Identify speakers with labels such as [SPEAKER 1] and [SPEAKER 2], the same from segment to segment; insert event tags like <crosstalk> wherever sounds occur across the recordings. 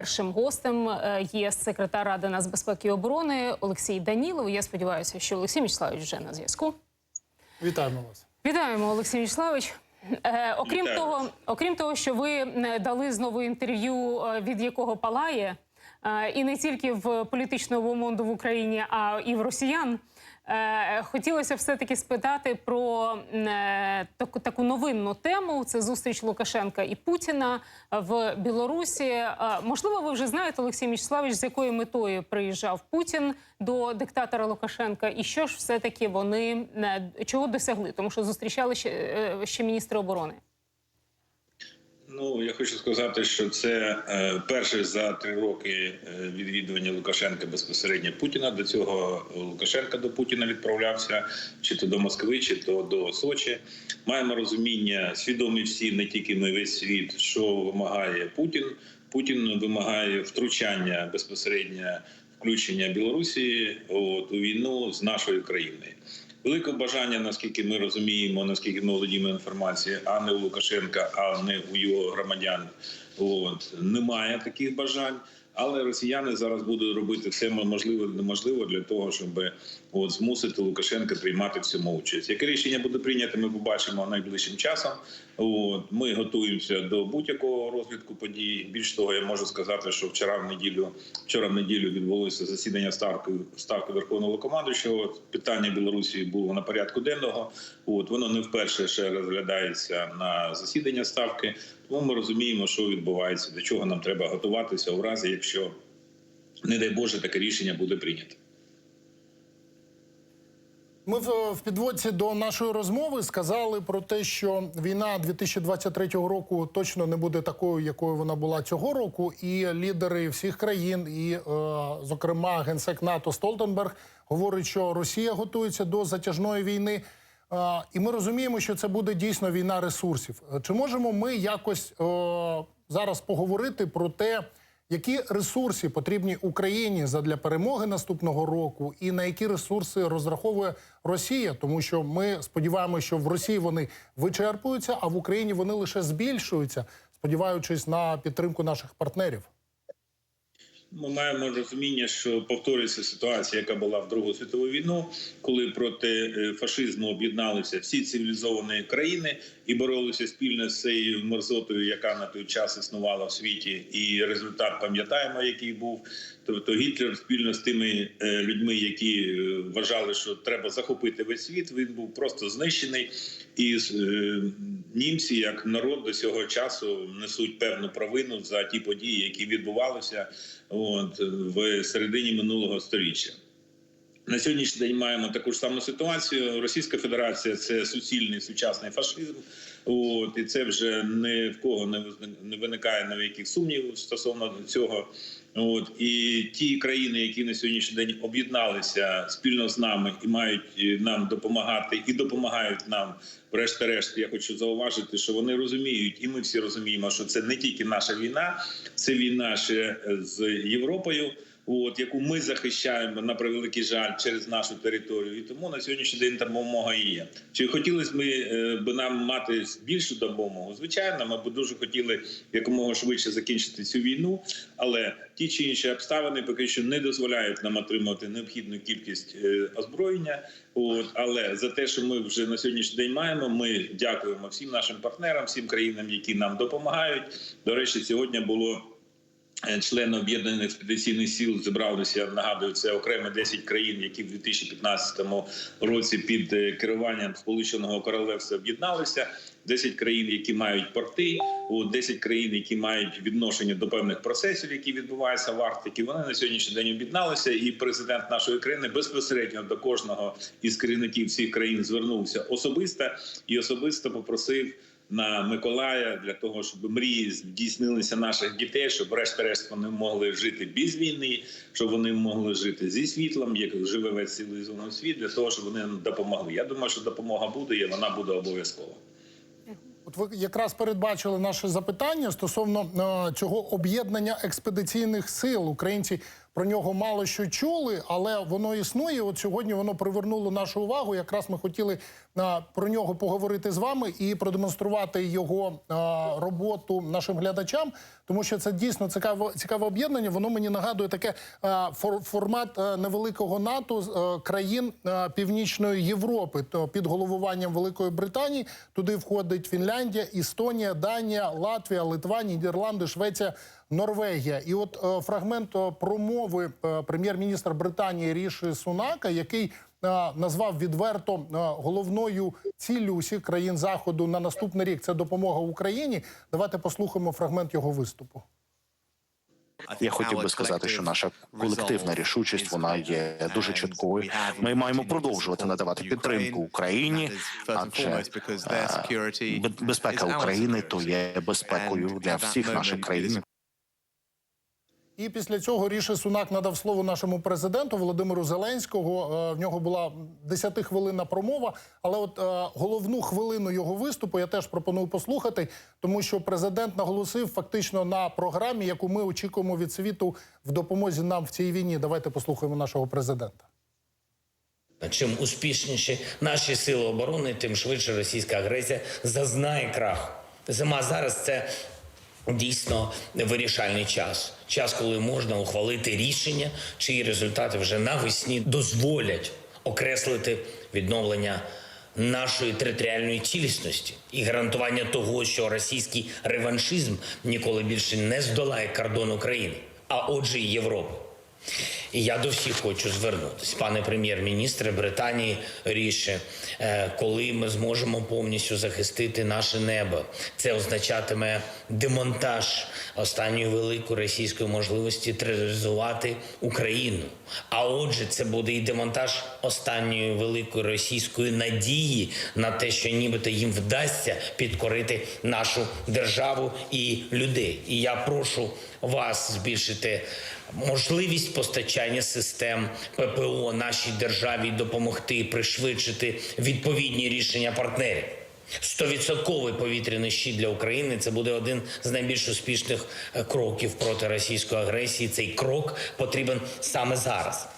[SPEAKER 1] Першим гостем е, є секретар Ради нацбезпеки і оборони Олексій Данілов. Я сподіваюся, що Олексій Мічславович вже на зв'язку.
[SPEAKER 2] Вітаємо вас.
[SPEAKER 1] Вітаємо, Олексій Мічславович. Е, окрім
[SPEAKER 3] Вітаю
[SPEAKER 1] того, окрім того, що ви е, дали знову інтерв'ю, е, від якого палає, е, і не тільки в політичному монду в Україні, а і в росіян. Е, Хотілося все таки спитати про е, таку новинну тему. Це зустріч Лукашенка і Путіна в Білорусі. Е, Можливо, ви вже знаєте, Олексій Мічславович, з якою метою приїжджав Путін до диктатора Лукашенка, і що ж все таки вони е, чого досягли? Тому що зустрічали ще, е, ще міністри оборони.
[SPEAKER 3] Ну я хочу сказати, що це е, перше за три роки е, відвідування Лукашенка безпосередньо Путіна. До цього Лукашенка до Путіна відправлявся чи то до Москви, чи то до Сочі. Маємо розуміння, свідомі всі, не тільки ми весь світ, що вимагає Путін. Путін вимагає втручання безпосередньо включення Білорусі от, у війну з нашою країною. Велике бажання, наскільки ми розуміємо, наскільки ми володіємо інформацією, а не у Лукашенка, а не у його громадян. От немає таких бажань. Але росіяни зараз будуть робити все можливе і неможливе для того, щоб от змусити Лукашенка приймати в цьому участь. Яке рішення буде прийнято, ми побачимо найближчим часом. От ми готуємося до будь-якого розвитку подій. Більш того, я можу сказати, що вчора в неділю, вчора в неділю відбулося засідання ставки ставки Верховного командуючого. Питання Білорусі було на порядку денного. От воно не вперше ще розглядається на засідання ставки. Тому ми розуміємо, що відбувається, до чого нам треба готуватися у разі, якщо не дай Боже таке рішення буде прийнято.
[SPEAKER 2] Ми в, підводці до нашої розмови сказали про те, що війна 2023 року точно не буде такою, якою вона була цього року. І лідери всіх країн, і, е, зокрема, генсек НАТО Столтенберг говорить, що Росія готується до затяжної війни. І ми розуміємо, що це буде дійсно війна ресурсів. Е, Чи можемо ми якось зараз поговорити про те, які ресурси потрібні Україні задля перемоги наступного року, і на які ресурси розраховує Росія? Тому що ми сподіваємося, що в Росії вони вичерпуються, а в Україні вони лише збільшуються, сподіваючись на підтримку наших партнерів.
[SPEAKER 3] Ми маємо розуміння, що повторюється ситуація, яка була в Другу світову війну, коли проти е, фашизму об'єдналися всі цивілізовані країни і боролися спільно з цією мерзотою, яка на той час існувала в світі. І результат пам'ятаємо, який був. Тобто Гітлер спільно з тими е, людьми, які е, вважали, що треба захопити весь світ, він був просто знищений. І е, німці, як народ, до цього часу несуть певну провину за ті події, які відбувалися от в середині минулого століття. На сьогоднішній день маємо таку ж саму ситуацію. Російська Федерація це суцільний сучасний фашизм. От і це вже ні в кого не виникає ніяких сумнівів стосовно цього. От. І ті країни, які на сьогоднішній день об'єдналися спільно з нами і мають е, нам допомагати, і допомагають нам, врешті-решт, я хочу зауважити, що вони розуміють, і ми всі розуміємо, що це не тільки наша війна, це війна ще з Європою от яку ми захищаємо на превеликий жаль через нашу територію, і тому на сьогоднішній день допомога є. Чи хотілося ми е, би нам мати більшу допомогу? Звичайно, ми б дуже хотіли якомога швидше закінчити цю війну, але ті чи інші обставини поки що не дозволяють нам отримати необхідну кількість е, озброєння. От але за те, що ми вже на сьогоднішній день маємо, ми дякуємо всім нашим партнерам, всім країнам, які нам допомагають. До речі, сьогодні було. Е, Члени об'єднаних експедиційних сил зібралися. Нагадую, це окремі 10 країн, які в 2015 році під е, керуванням Сполученого Королевства об'єдналися. 10 країн, які мають порти, о, 10 країн, які мають відношення до певних процесів, які відбуваються в Арктиці. Вони на сьогоднішній день об'єдналися, і президент нашої країни безпосередньо до кожного із керівників цих країн звернувся особисто і особисто попросив на Миколая для того, щоб мрії здійснилися наших дітей, щоб врешті-решт вони могли жити без війни, щоб вони могли жити зі світлом, як живе весь цивілізований світ, для того, щоб вони допомогли. Я думаю, що допомога буде, і вона буде обов'язкова.
[SPEAKER 2] От ви якраз передбачили наше запитання стосовно е, цього об'єднання експедиційних сил. Українці про нього мало що чули, але воно існує. От сьогодні воно привернуло нашу увагу. Якраз ми хотіли про нього поговорити з вами і продемонструвати його роботу нашим глядачам, тому що це дійсно цікаве, цікаве об'єднання. Воно мені нагадує таке формат а, невеликого НАТО з а, країн а, Північної Європи. То під головуванням Великої Британії туди входить Фінляндія, Естонія, Данія, Латвія, Литва, Нідерланди, Швеція. Норвегія, і от е, фрагмент е, промови е, прем'єр-міністра Британії Ріші Сунака, який е, назвав відверто головною ціллю усіх країн заходу на наступний рік це допомога Україні. Давайте послухаємо фрагмент його виступу.
[SPEAKER 4] Я хотів би сказати, що наша колективна рішучість вона є дуже чіткою. Ми маємо продовжувати надавати підтримку Україні, адже е, безпека України то є безпекою для всіх наших країн.
[SPEAKER 2] І після цього Ріші Сунак надав слово нашому президенту Володимиру Зеленського. Е, В нього була 10-хвилинна промова. Але от е, головну хвилину його виступу я теж пропоную послухати, тому що президент наголосив фактично на програмі, яку ми очікуємо від світу в допомозі нам в цій війні. Давайте послухаємо нашого президента.
[SPEAKER 5] Чим успішніші наші сили оборони, тим швидше російська агресія зазнає краху. Зима зараз це дійсно вирішальний час. Час, коли можна ухвалити рішення, чиї результати вже навесні дозволять окреслити відновлення нашої територіальної цілісності і гарантування того, що російський реваншизм ніколи більше не здолає кордон України, а отже, і Європи. І я до всіх хочу звернутися, пане прем'єр-міністре Британії Ріше, е, коли ми зможемо повністю захистити наше небо, це означатиме демонтаж останньої великої російської можливості тероризувати Україну. А отже, це буде і демонтаж останньої великої російської надії на те, що нібито їм вдасться підкорити нашу державу і людей. І я прошу вас збільшити можливість постачання систем ППО нашій державі допомогти пришвидшити відповідні рішення партнерів. Стовідсотковий повітряний щит для України це буде один з найбільш успішних е, кроків проти російської агресії. Цей крок потрібен саме зараз.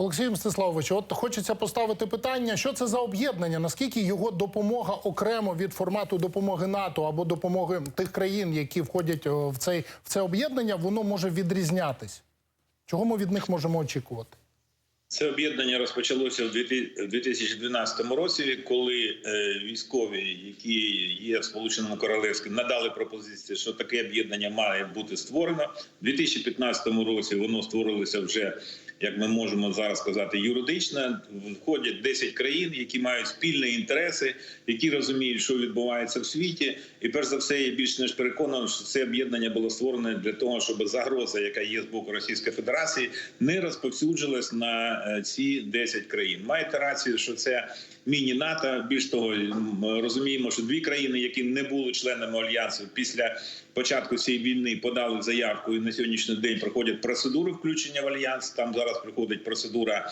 [SPEAKER 2] Олексій Мстиславович, от хочеться поставити питання, що це за об'єднання? Наскільки його допомога окремо від формату допомоги НАТО або допомоги тих країн, які входять в цей в це об'єднання, воно може відрізнятись? Чого ми від них можемо очікувати?
[SPEAKER 3] Це об'єднання розпочалося в 2012 році, коли е, військові, які є в Сполученому Королевстві, надали пропозицію, що таке об'єднання має бути створено. У 2015 році воно створилося вже, як ми можемо зараз сказати, юридично. Входять 10 країн, які мають спільні інтереси, які розуміють, що відбувається в світі. І перш за все, я більш ніж переконаний, що це об'єднання було створене для того, щоб загроза, яка є з боку Російської Федерації, не розповсюджилась на е, ці 10 країн. Маєте рацію, що це міні-НАТО. Більш того, розуміємо, що дві країни, які не були членами альянсу, після початку цієї війни подали заявку і на сьогоднішній день проходять процедури включення в альянс. Там зараз приходить процедура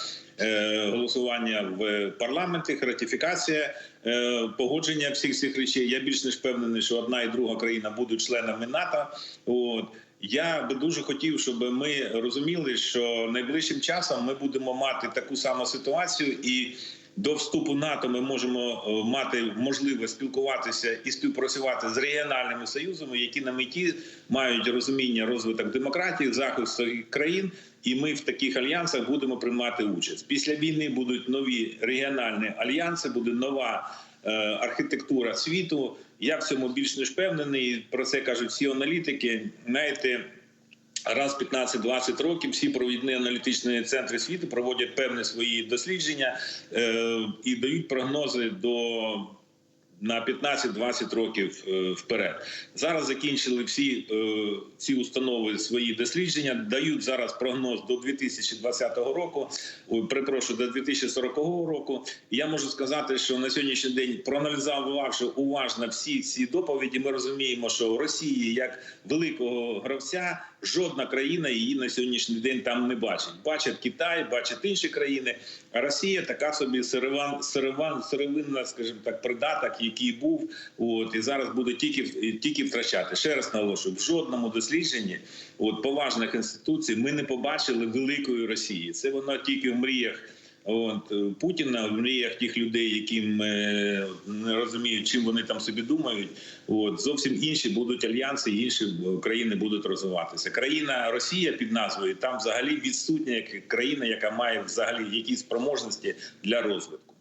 [SPEAKER 3] голосування в парламенті, ратифікація, е, погодження всіх цих речей. Я більш ніж впевнений, що одна і друга країна будуть членами НАТО. От. Я би дуже хотів, щоб ми розуміли, що найближчим часом ми будемо мати таку саму ситуацію, і до вступу НАТО ми можемо е, мати можливість спілкуватися і співпрацювати з регіональними союзами, які на меті мають розуміння розвиток демократії, захисту країн. І ми в таких альянсах будемо приймати участь. Після війни будуть нові регіональні альянси, буде нова е, архітектура світу. Я в цьому більш ніж впевнений. Про це кажуть всі аналітики. Знаєте, раз 15-20 років всі провідні аналітичні центри світу проводять певні свої дослідження е, і дають прогнози до. На 15-20 років е, вперед зараз закінчили всі е, ці установи свої дослідження. Дають зараз прогноз до 2020 року. Ой, перепрошую, до 2040 року. Я можу сказати, що на сьогоднішній день, проаналізувавши уважно всі ці доповіді, ми розуміємо, що Росії як великого гравця жодна країна її на сьогоднішній день там не бачить. Бачать Китай, бачать інші країни. А Росія така собі сирован, сирован, сировинна, скажімо так, придаток, який був, от і зараз буде тільки тільки втрачати. Ще раз наголошую, в жодному дослідженні от поважних інституцій ми не побачили великої Росії. Це воно тільки в мріях. От е, Путіна в мріях тих людей, яким е, не розуміють, чим вони там собі думають. От зовсім інші будуть альянси, інші країни будуть розвиватися. Країна Росія під назвою там взагалі відсутня як країна, яка має взагалі якісь спроможності для розвитку.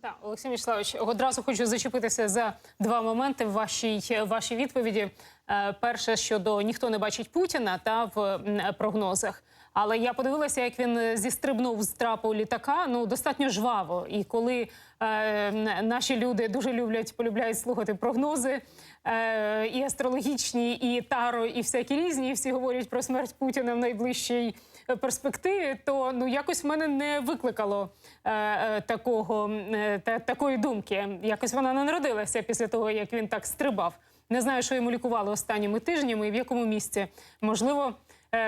[SPEAKER 1] Так, Олексій Мічславович, одразу хочу зачепитися за два моменти в вашій, вашій відповіді. Е, Перше, щодо ніхто не бачить Путіна та в прогнозах. Але я подивилася, як він зістрибнув з трапу літака. Ну достатньо жваво. І коли е, наші люди дуже люблять, полюбляють слухати прогнози е, і астрологічні, і таро, і всякі різні, і всі говорять про смерть Путіна в найближчій е, перспективі, то ну якось в мене не викликало е, е, такого е, та, такої думки. Якось вона не народилася після того, як він так стрибав. Не знаю, що йому лікували останніми тижнями і в якому місці. Можливо, е,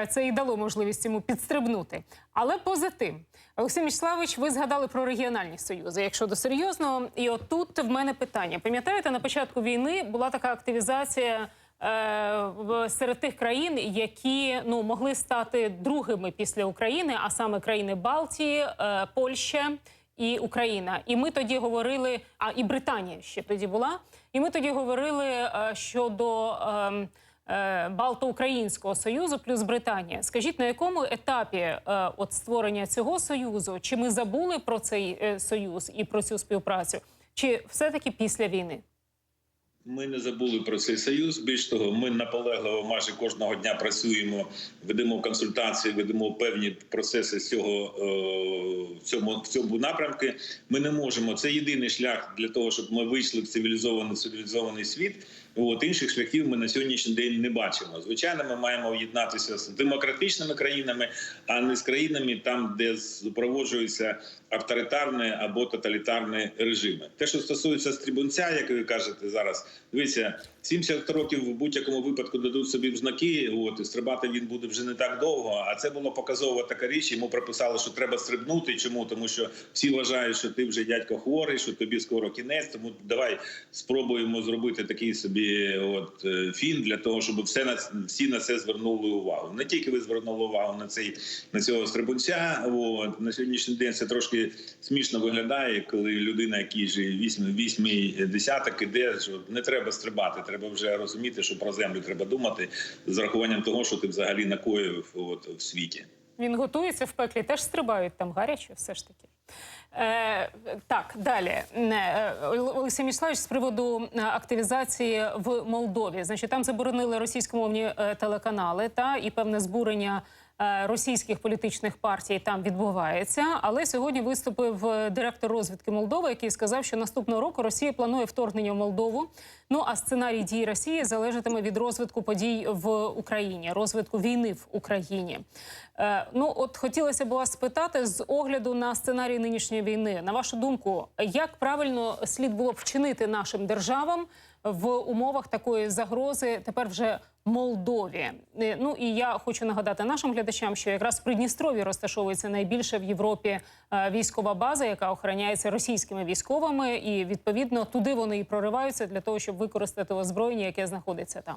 [SPEAKER 1] це і дало можливість йому підстрибнути. Але поза тим, Олексій Мічславович, ви згадали про регіональні союзи. Якщо до серйозного, і отут в мене питання. Пам'ятаєте, на початку війни була така активізація е, серед тих країн, які ну могли стати другими після України, а саме країни Балтії, е, Польща і Україна. І ми тоді говорили, а і Британія ще тоді була. І ми тоді говорили е, щодо е, Балто-Українського союзу плюс Британія. Скажіть, на якому етапі е, от створення цього союзу? Чи ми забули про цей е, союз і про цю співпрацю? Чи все-таки після війни?
[SPEAKER 3] Ми не забули про цей союз. Більш того, ми наполегливо майже кожного дня працюємо, ведемо консультації, ведемо певні процеси з цього е, в цьому в цьому напрямку. Ми не можемо. Це єдиний шлях для того, щоб ми вийшли в цивілізований цивілізований світ. От інших шляхів ми на сьогоднішній день не бачимо. Звичайно, ми маємо об'єднатися з демократичними країнами, а не з країнами, там, де запроваджуються авторитарні або тоталітарні режими. Те, що стосується стрибунця, як ви кажете зараз, дивіться, 70 років в будь-якому випадку дадуть собі в знаки. От і стрибати він буде вже не так довго. А це була показова така річ. Йому прописали, що треба стрибнути. Чому тому, що всі вважають, що ти вже дядько хворий, що тобі скоро кінець. Тому давай спробуємо зробити такий собі от е, фін для того, щоб все на всі на це звернули увагу. Не тільки ви звернули увагу на цей на цього стрибунця. От на сьогоднішній день це трошки смішно виглядає, коли людина, який же вісьмий вісьмий десяток іде, що не треба стрибати. Треба вже розуміти, що про землю треба думати з рахуванням того, що ти взагалі накоїв от в світі.
[SPEAKER 1] Він готується в пеклі, теж стрибають там гаряче, все ж таки. Е, так, далі. Е, Олексій Міславович, з приводу е, активізації в Молдові. Значить, там заборонили російськомовні е, телеканали та і певне збурення російських політичних партій там відбувається. Але сьогодні виступив е, директор розвідки Молдови, який сказав, що наступного року Росія планує вторгнення в Молдову. Ну а сценарій дій Росії залежатиме від розвитку подій в Україні, розвитку війни в Україні. Е, ну от хотілося б вас спитати з огляду на сценарій нинішньої війни. На вашу думку, як правильно слід було б вчинити нашим державам в умовах такої загрози тепер вже Молдові? Е, Ну і я хочу нагадати нашим глядачам, що якраз в Придністрові розташовується найбільша в Європі е, військова база, яка охороняється російськими військовими, і відповідно туди вони і прориваються для того, щоб використати озброєння, яке знаходиться там.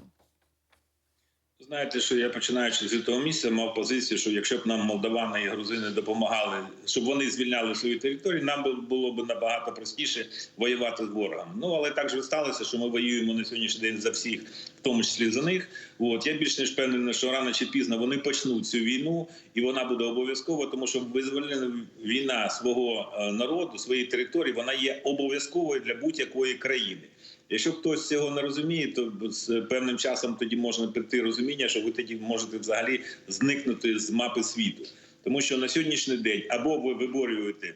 [SPEAKER 3] Знаєте, що я починаючи з того місця, мав позицію, що якщо б нам молдавани і грузини допомагали, щоб вони звільняли свої території, нам було б набагато простіше воювати з ворогом. Ну але так же сталося, що ми воюємо на сьогоднішній день за всіх, в тому числі за них. От я більш ніж впевнений, що рано чи пізно вони почнуть цю війну, і вона буде обов'язкова, тому що визвольна війна свого е, народу, своєї території, вона є обов'язковою для будь-якої країни. Якщо хтось цього не розуміє, то з певним часом тоді можна прийти розуміння, що ви тоді можете взагалі зникнути з мапи світу, тому що на сьогоднішній день або ви виборюєте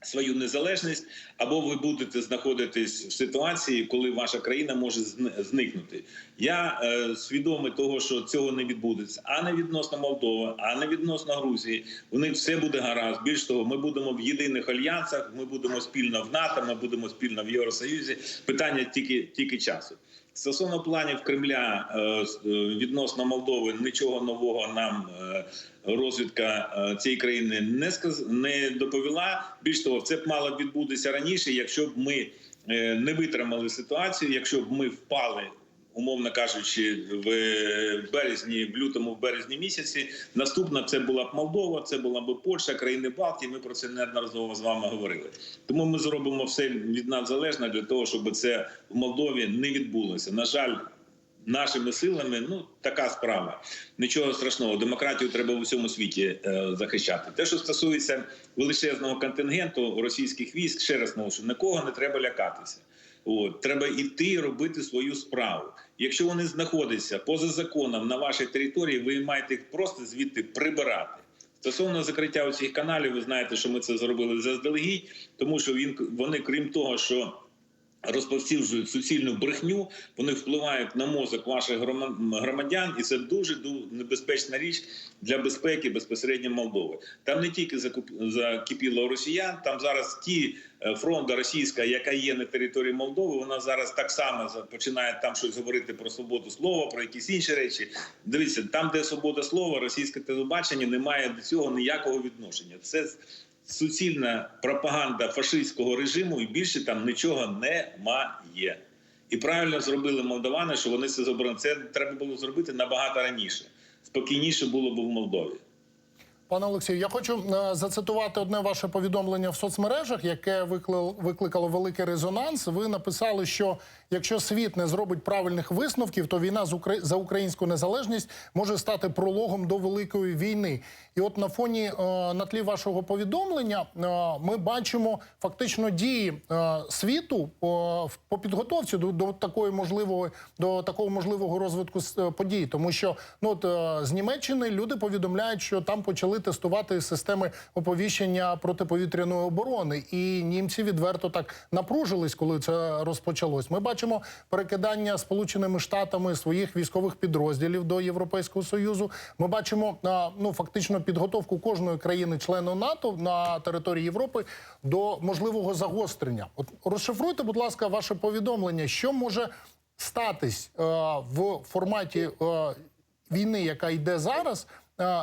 [SPEAKER 3] свою незалежність, або ви будете знаходитись в ситуації, коли ваша країна може зникнути. Я е, свідомий того, що цього не відбудеться, а не відносно Молдови, а не відносно Грузії. У них все буде гаразд. Більш того, ми будемо в єдиних альянсах, ми будемо спільно в НАТО, ми будемо спільно в Євросоюзі. Питання тільки тільки часу. Стосовно планів Кремля е, е, відносно Молдови, нічого нового нам е, розвідка цієї країни не сказ... не доповіла. Більш того, це б мало відбутися раніше, якщо б ми не витримали ситуацію, якщо б ми впали. Умовно кажучи, в березні, в лютому, в березні місяці. Наступна це була б Молдова, це була б Польща, країни Балтії. Ми про це неодноразово з вами говорили. Тому ми зробимо все від нас залежне для того, щоб це в Молдові не відбулося. На жаль, нашими силами ну така справа. Нічого страшного. Демократію треба в усьому світі е, захищати. Те, що стосується величезного контингенту російських військ, ще раз наголошую, нікого не треба лякатися. От треба йти і робити свою справу. Якщо вони знаходяться поза законом на вашій території, ви маєте їх просто звідти прибирати. Стосовно закриття усіх каналів, ви знаєте, що ми це зробили заздалегідь, тому що він вони, крім того, що розповсюджують суцільну брехню, вони впливають на мозок ваших громадян, і це дуже ду- небезпечна річ для безпеки безпосередньо Молдови. Там не тільки закипіло росіян, там зараз ті е, фронта російська, яка є на території Молдови, вона зараз так само починає там щось говорити про свободу слова, про якісь інші речі. Дивіться, там, де свобода слова, російське телебачення не має до цього ніякого відношення. Це суцільна пропаганда фашистського режиму, і більше там нічого немає. І правильно зробили молдавани, що вони це зробили. Це треба було зробити набагато раніше. Спокійніше було б в Молдові.
[SPEAKER 2] Пане Олексію, я хочу е, зацитувати одне ваше повідомлення в соцмережах, яке викликало, великий резонанс. Ви написали, що якщо світ не зробить правильних висновків, то війна з Укра... за українську незалежність може стати прологом до великої війни. І от на фоні е, на тлі вашого повідомлення е, ми бачимо фактично дії світу по підготовці до, до такої можливої до такого можливого розвитку подій, тому що ну от з Німеччини люди повідомляють, що там почали тестувати системи оповіщення протиповітряної оборони, і німці відверто так напружились, коли це розпочалось. Ми бачимо перекидання сполученими штатами своїх військових підрозділів до Європейського союзу. Ми бачимо ну фактично підготовку кожної країни-члену НАТО на території Європи до можливого загострення. От розшифруйте, будь ласка, ваше повідомлення, що може статись е, в форматі е, війни, яка йде зараз,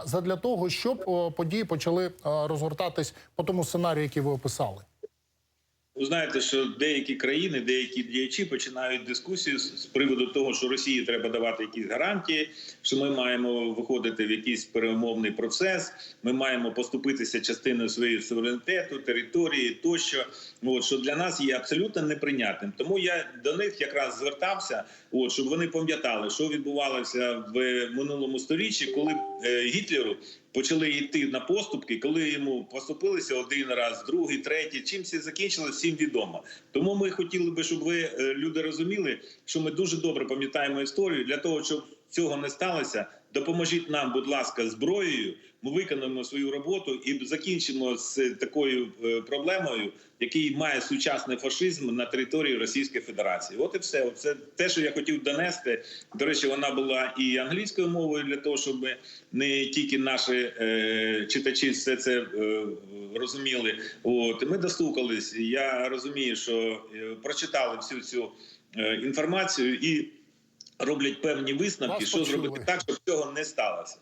[SPEAKER 2] задля того, щоб події почали розгортатись по тому сценарію, який ви описали.
[SPEAKER 3] Ви знаєте, що деякі країни, деякі діячі починають дискусію з приводу того, що Росії треба давати якісь гарантії, що ми маємо виходити в якийсь перемовний процес. Ми маємо поступитися частиною своєї суверенітету, території тощо. От що для нас є абсолютно неприйнятним. Тому я до них якраз звертався, от щоб вони пам'ятали, що відбувалося в минулому сторіччі, коли е, Гітлеру почали йти на поступки, коли йому поступилися один раз, другий, третій. Чим це закінчилось, всім відомо. Тому ми хотіли би, щоб ви е, люди розуміли, що ми дуже добре пам'ятаємо історію для того, щоб цього не сталося. Допоможіть нам, будь ласка, зброєю. Ми виконаємо свою роботу і закінчимо з такою е, проблемою, який має сучасний фашизм на території Російської Федерації. От і все. Це те, що я хотів донести. До речі, вона була і англійською мовою для того, щоб не тільки наші е, читачі все це е, розуміли. От ми дослухались. Я розумію, що е, прочитали всю цю е, інформацію і роблять певні висновки,
[SPEAKER 2] Вас
[SPEAKER 3] що
[SPEAKER 2] почули.
[SPEAKER 3] зробити так, щоб цього не сталося.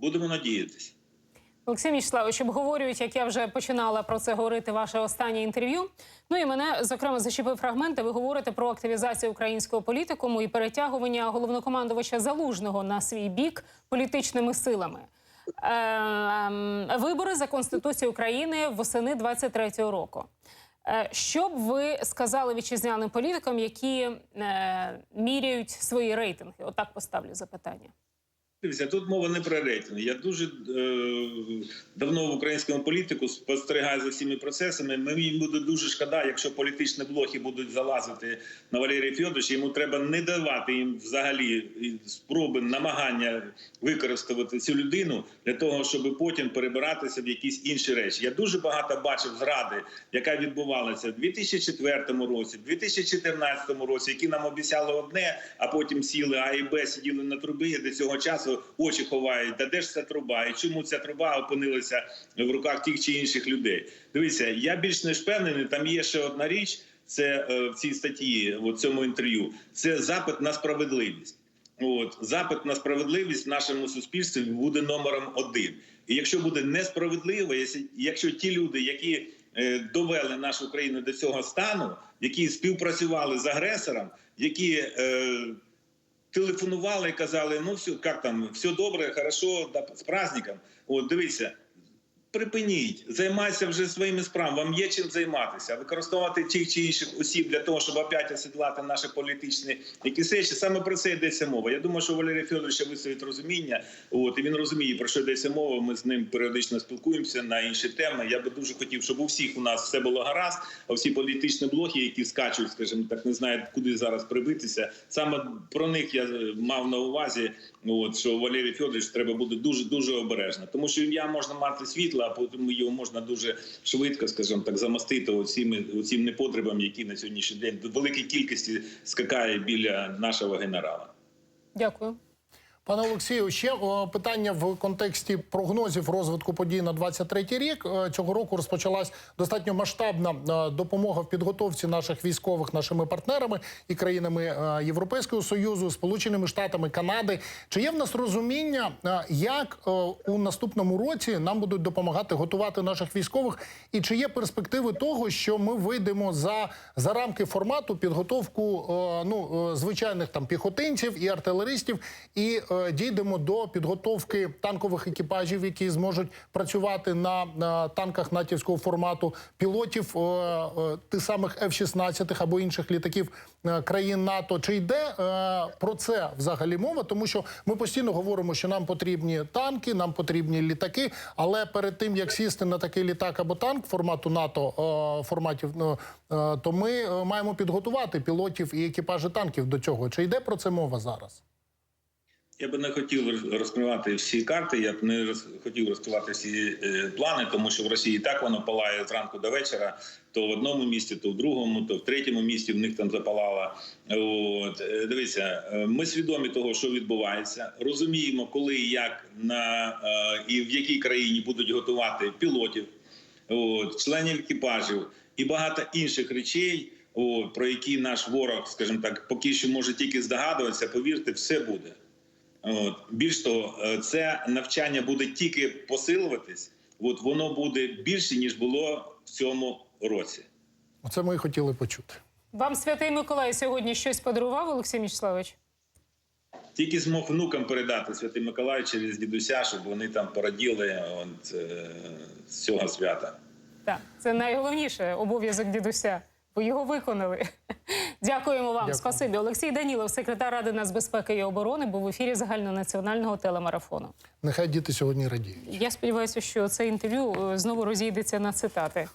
[SPEAKER 3] Будемо надіятися.
[SPEAKER 1] Олексій Мічславович, обговорюють, як я вже починала про це говорити, ваше останнє інтерв'ю. Ну і мене зокрема зачепив фрагмент. Ви говорите про активізацію українського політикуму і перетягування головнокомандувача залужного на свій бік політичними силами. Е, ем, вибори за конституцією України восени 23-го року. Е, Що б ви сказали вітчизняним політикам, які е, міряють свої рейтинги? Отак поставлю запитання.
[SPEAKER 3] Дивіться, тут мова не про рейтинги. Я дуже е, давно в українському політику спостерігаю за всіми процесами. Мені буде дуже шкода, якщо політичні блоки будуть залазити на Валерія Федоровича. Йому треба не давати їм взагалі спроби намагання використати цю людину для того, щоб потім перебиратися в якісь інші речі. Я дуже багато бачив зради, яка відбувалася в 2004 році, в 2014 році, які нам обіцяли одне, а потім сіли А і Б, сиділи на трубі. і До цього часу очі ховають. Та де ж ця труба? І чому ця труба опинилася в руках тих чи інших людей? Дивіться, я більш не впевнений. Там є ще одна річ. це е, в цій статті, в цьому інтерв'ю, це запит на справедливість. От запит на справедливість в нашому суспільстві буде номером один. І якщо буде несправедливо, якщо- ті люди, які е, довели нашу країну до цього стану, які співпрацювали з агресором, які е, телефонували і казали: ну все, як там, все добре, хорошо, да, з праздником. От дивіться, припиніть, займайтеся вже своїми справами. Вам є чим займатися, використовувати тих чи інших осіб для того, щоб опять осідлати наші політичні якісь речі. Саме про це йдеться мова. Я думаю, що Валерій Федорович виставить розуміння. От і він розуміє про що йдеться мова. Ми з ним періодично спілкуємося на інші теми. Я би дуже хотів, щоб у всіх у нас все було гаразд. А всі політичні блоки, які скачуть, скажімо так, не знають, куди зараз прибитися. Саме про них я е, мав на увазі. От що Валерій Федорович треба буде дуже дуже обережно, тому що ім'я можна мати світло, а потім його можна дуже швидко, скажімо так, замастити оцім, оцім непотребам, які на сьогоднішній день в великій кількості скакає біля нашого генерала.
[SPEAKER 1] Дякую.
[SPEAKER 2] Пане Олексію, ще питання в контексті прогнозів розвитку подій на 23-й рік. Е, Цього року розпочалась достатньо масштабна е, допомога в підготовці наших військових нашими партнерами і країнами е, Європейського союзу, Сполученими Штатами, Канади. Чи є в нас розуміння, е, як е, у наступному році нам будуть допомагати готувати наших військових? І чи є перспективи того, що ми вийдемо за, за рамки формату підготовку е, ну, е, звичайних там піхотинців і артилеристів, і е, дійдемо до підготовки танкових екіпажів, які зможуть працювати на, танках натівського формату, пілотів е, е, тих самих F-16 або інших літаків е, країн НАТО. Чи йде про це взагалі мова? Тому що ми постійно говоримо, що нам потрібні танки, нам потрібні літаки. Але перед тим як сісти на такий літак або танк формату НАТО форматів, ну, то ми маємо підготувати пілотів і екіпажі танків до цього. Чи йде про це мова зараз?
[SPEAKER 3] Я би не хотів розкривати всі карти. Я б не роз, хотів розкривати всі е, плани, тому що в Росії так воно палає зранку до вечора. То в одному місті, то в другому, то в третьому місті в них там запалало. От е, дивіться, е, ми свідомі того, що відбувається. Розуміємо, коли і як на і в якій країні будуть готувати пілотів, от, членів екіпажів і багато інших речей. От, про які наш ворог, скажімо так, поки що може тільки здогадуватися. Повірте, все буде. От. Більш того, е, це навчання буде тільки посилюватись, от воно буде більше, ніж було в цьому році.
[SPEAKER 2] Оце ми і хотіли почути.
[SPEAKER 1] Вам святий Миколай сьогодні щось подарував, Олексій Мічславович?
[SPEAKER 3] Тільки змог внукам передати Святий Миколай через дідуся, щоб вони там пораділи от, е, з цього свята.
[SPEAKER 1] Так, це найголовніше обов'язок дідуся. Ви його виконали. <laughs> Дякуємо вам.
[SPEAKER 2] Дякую.
[SPEAKER 1] Спасибі. Олексій Данілов, секретар Ради нацбезпеки і оборони, був в ефірі загальнонаціонального телемарафону.
[SPEAKER 2] Нехай діти сьогодні радіють.
[SPEAKER 1] Я сподіваюся, що це інтерв'ю е, знову розійдеться на цитати.